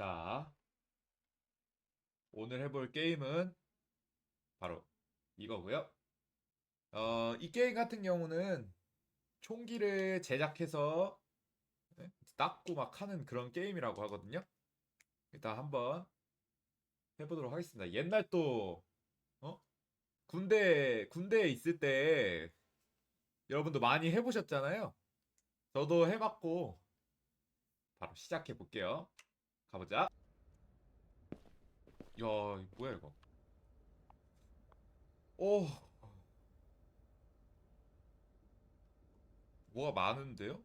자, 오늘 해볼 게임은 바로 이거고요. 어, 이 게임 같은 경우는 총기를 제작해서 네, 닦고 막 하는 그런 게임이라고 하거든요. 일단 한번 해보도록 하겠습니다. 옛날 또 어? 군대 군대에 있을 때 여러분도 많이 해보셨잖아요. 저도 해봤고 바로 시작해 볼게요. 가보자. 야, 뭐야 이거? 오, 뭐가 많은데요?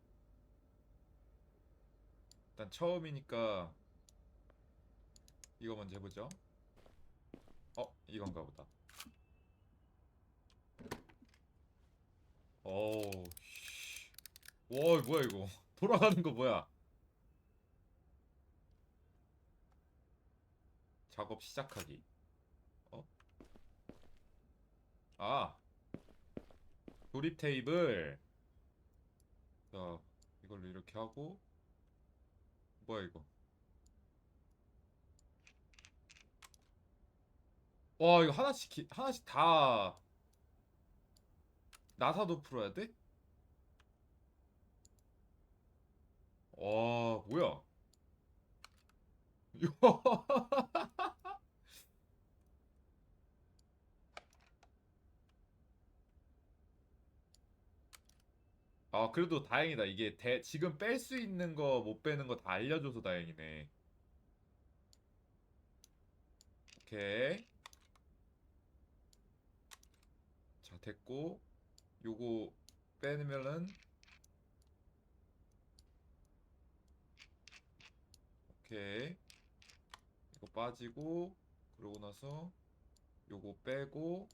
일단 처음이니까 이거 먼저 해보죠. 어, 이건가 보다. 오, 씨. 와, 뭐야 이거? 돌아가는 거 뭐야? 작업 시작하기. 어? 아. 조립 테이블. 자, 이걸로 이렇게 하고. 뭐야, 이거? 와, 이거 하나씩, 기- 하나씩 다. 나사도 풀어야 돼? 와, 뭐야? 아, 그래도 다행이다. 이게 대, 지금 뺄 수 있는 거, 못 빼는 거 다 알려줘서 다행이네. 오케이. 자, 됐고. 요거 빼면은. 오케이. 이거 빠지고, 그러고 나서 요거 빼고,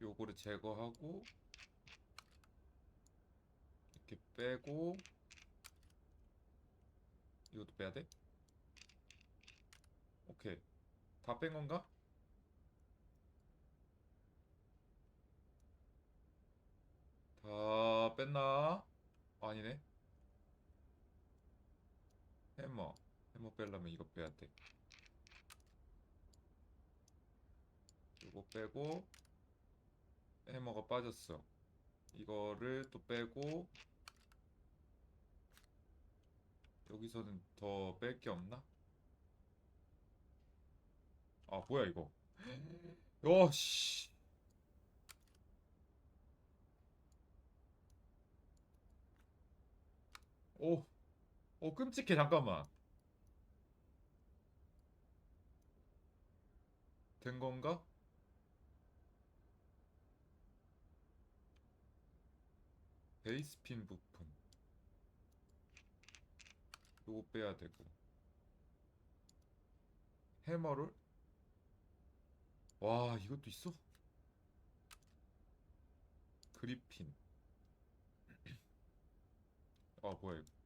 요거를 제거하고 이렇게 빼고 이것도 빼야 돼? 오케이 다 뺀 건가? 다 뺐나? 아니네 해머 해머 빼려면 이거 빼야 돼 이거 빼고 해머가 빠졌어. 이거를 또 빼고 여기서는 더 뺄 게 없나? 아 뭐야 이거? 야 씨. 오, 오 끔찍해 잠깐만. 된 건가? 베이스핀 부품 요거 빼야 되고 해머를 와 이것도 있어? 그리핀 아 뭐야 이거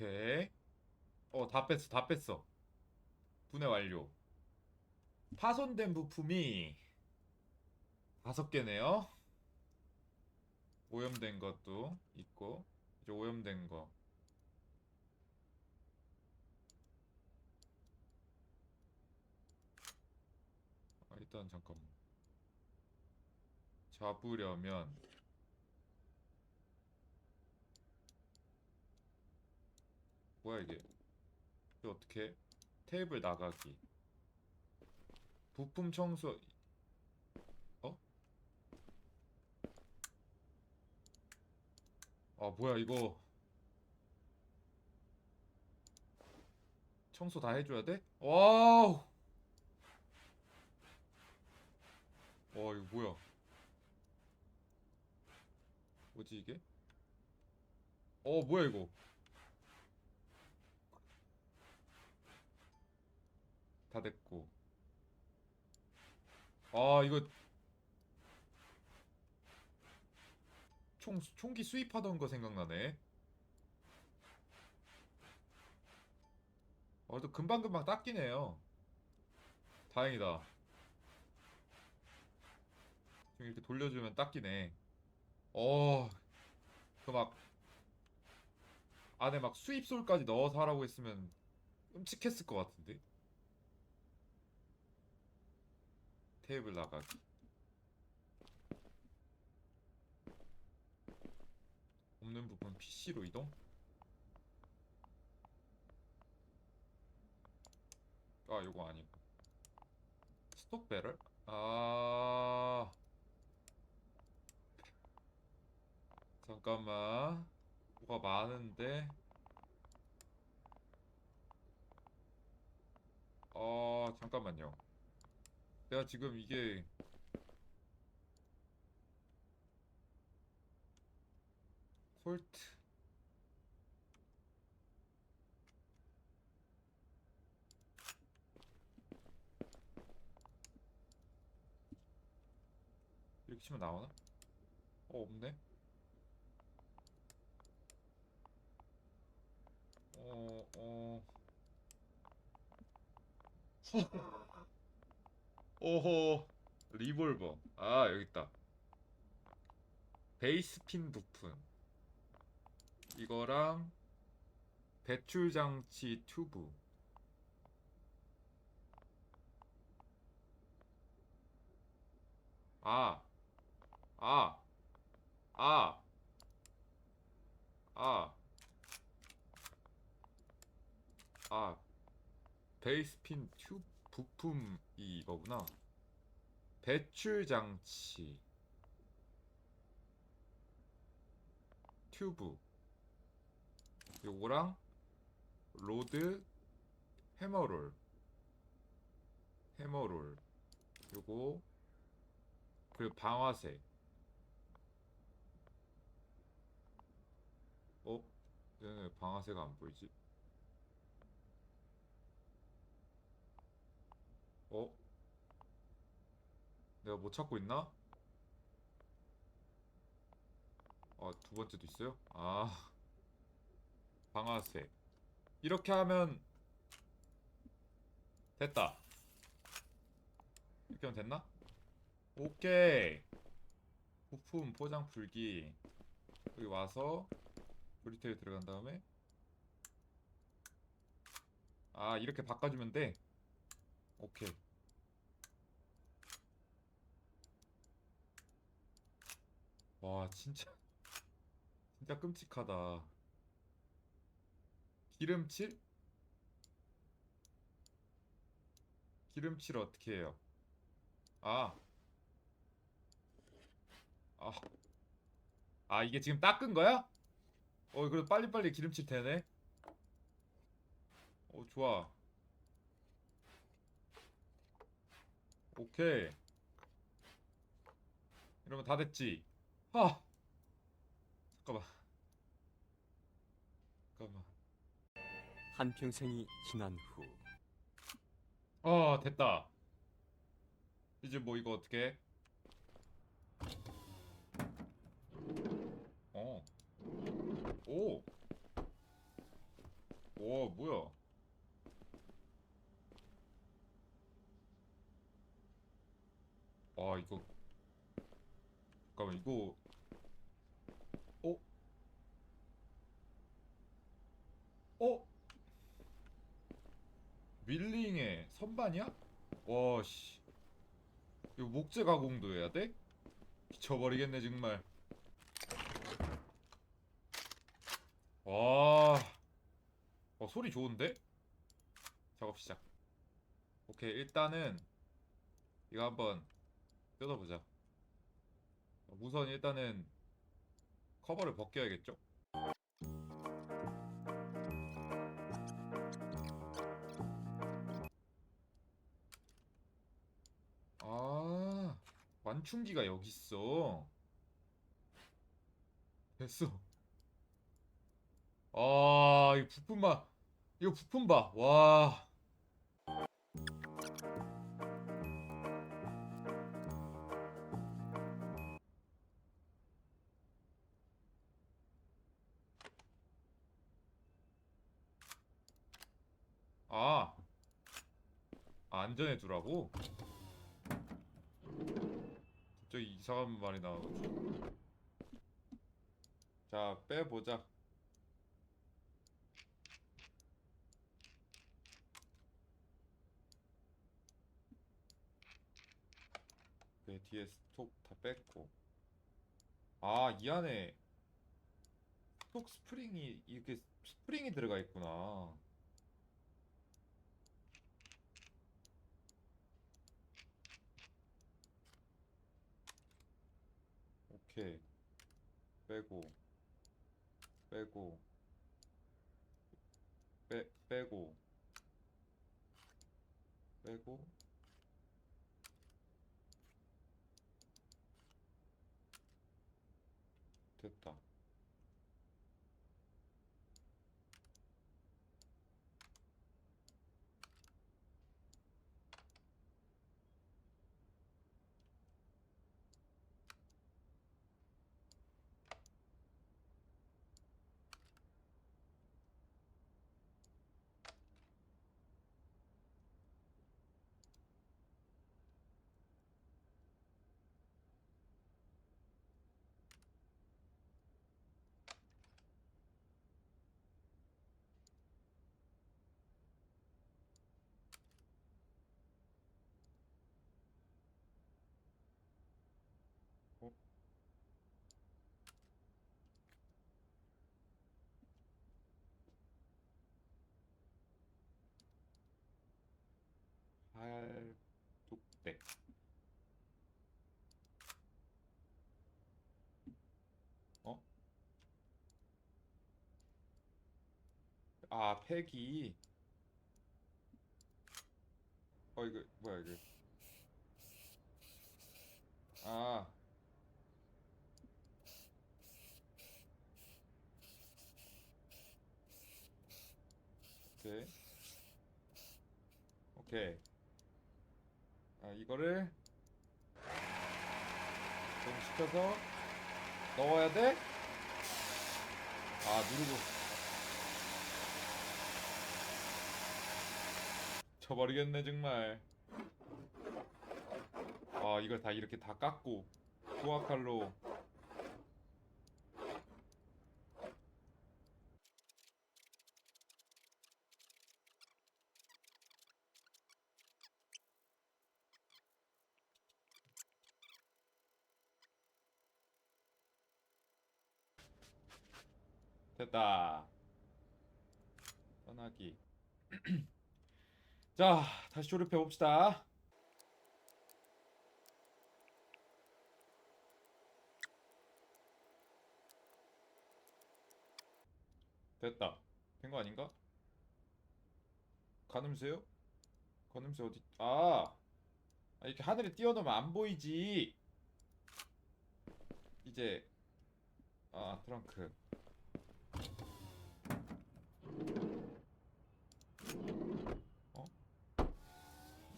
오케이 어 다 뺐어 다 뺐어 분해 완료 파손된 부품이 다섯 개네요. 오염된 것도 있고 이제 오염된 거. 아, 일단 잠깐만. 잡으려면 뭐야 이게? 어떻게? 해? 테이블 나가기. 부품 청소 어? 아 뭐야 이거 청소 다 해줘야 돼? 와우 와 이거 뭐야 뭐지 이게? 어 뭐야 이거 다 됐고 아 이거 총 총기 수입하던 거 생각나네. 어, 또 금방금방 닦이네요. 다행이다. 좀 이렇게 돌려주면 닦이네. 어, 그 막 안에 막 수입솔까지 넣어서 하라고 했으면 끔찍했을 것 같은데. 테이블 나가기. 없는 부분 PC로 이동? 아, 요거 아니고. 스톡 배럴? 아. 잠깐만. 뭐가 많은데. 어, 잠깐만요. 내가 지금 이게 콜트 이렇게 치면 나오나? 어, 없네. 어, 어. 오호. 리볼버. 아, 여기 있다. 베이스핀 부품. 이거랑 배출 장치 튜브. 아. 아. 아. 아. 아. 베이스핀 튜브 부품이 이거구나. 배출 장치. 튜브. 요거랑 로드 해머롤. 해머롤. 요거 그 방아쇠. 어? 왜 방아쇠가 안 보이지? 어? 내가 못 찾고 있나? 아, 두 번째도 있어요? 아, 방아쇠. 이렇게 하면 됐다. 이렇게 하면 됐나? 오케이. 부품 포장 풀기. 여기 와서 브리테일 들어간 다음에 아, 이렇게 바꿔주면 돼. 오케이. 와, 진짜, 진짜 끔찍하다. 기름칠? 기름칠 어떻게 해요? 아. 아. 아, 이게 지금 닦은 거야? 어, 그래도 빨리빨리 기름칠 되네. 어, 좋아. 오케이. 이러면 다 됐지. 아. 잠깐만. 잠깐만. 한 평생이 지난 후 어, 됐다. 이제 뭐 이거 어떻게? 어. 오. 오, 뭐야? 아, 이거 잠깐만 이거 어? 어? 밀링의 선반이야? 와, 씨. 이거 목재 가공도 해야 돼? 미쳐버리겠네, 정말. 와. 어, 소리 좋은데? 작업 시작. 오케이, 일단은 이거 한번 뜯어보자. 우선 일단은 커버를 벗겨야겠죠? 아, 완충기가 여기 있어. 됐어. 아, 이 부품 봐. 이거 부품 봐. 와. 안전해 두라고? 갑자기 이상한 말이 나와가지고. 자 빼보자. 그 뒤에 스톡 다 뺐고. 아 이 안에 스톡 스프링이 이렇게 스프링이 들어가 있구나 오케이 빼고 빼고 빼 빼고 빼고. 됐다 할뚝대 어? 아 팩이. 어 이거 뭐야 이거? 아. 오케이 오케이 아 이거를 좀 시켜서 넣어야 돼? 아 누르고. 쳐버리겠네 정말. 아 이걸 다 이렇게 다 깎고 후아칼로 됐다 떠나기. 자 다시 조립해 봅시다. 됐다. 된 거 아닌가? 가늠새요? 가늠새 어디? 아! 아, 이렇게 하늘에 띄워놓으면 안 보이지. 이제 아 트렁크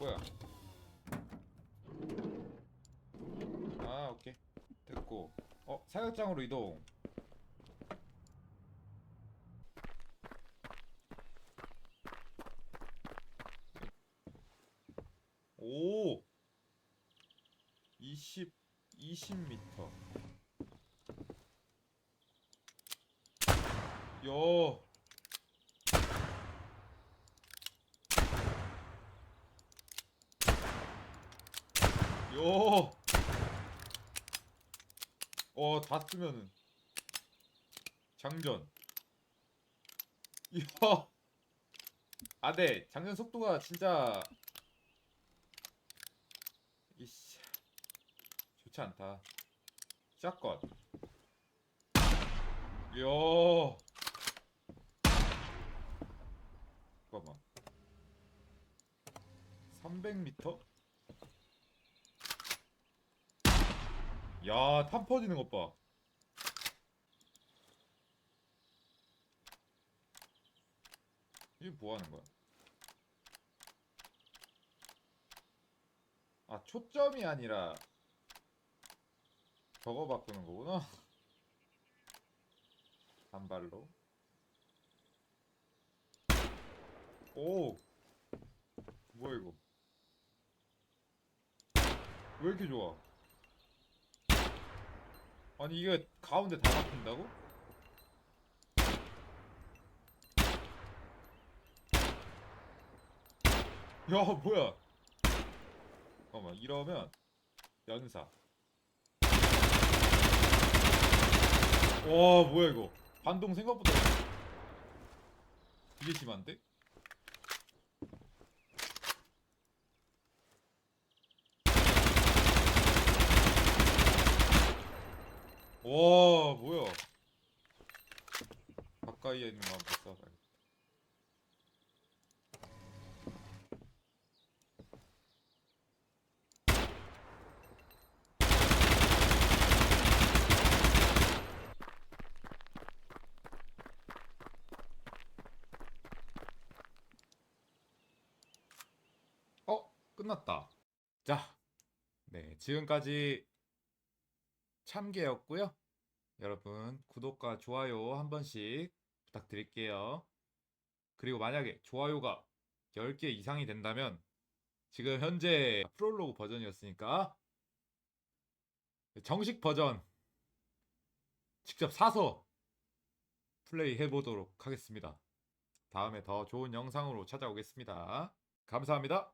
뭐야? 아, 오케이. 됐고. 어, 사격장으로 이동. 오! 20, 20m. 요! 요. 어, 다 쓰면은 장전. 이야. 아, 네. 장전 속도가 진짜 이씨. 좋지 않다. 샷건. 이야. 잠깐만. 300m? 야, 탄 퍼지는 것 봐. 이게 뭐 하는 거야? 아, 초점이 아니라 저거 바꾸는 거구나. 단발로. 오! 뭐야, 이거? 왜 이렇게 좋아? 아니 이게 가운데 다 막힌다고? 야 뭐야 잠깐만 이러면 연사 와 뭐야 이거 반동 생각보다 이게 심한데? 와 뭐야 가까이에 있는 거 한번 쏴봐요 어. 끝났다. 자 네, 지금까지 참개였고요. 여러분 구독과 좋아요 한 번씩 부탁드릴게요. 그리고 만약에 좋아요가 10개 이상이 된다면 지금 현재 프롤로그 버전이었으니까 정식 버전 직접 사서 플레이 해보도록 하겠습니다. 다음에 더 좋은 영상으로 찾아오겠습니다. 감사합니다.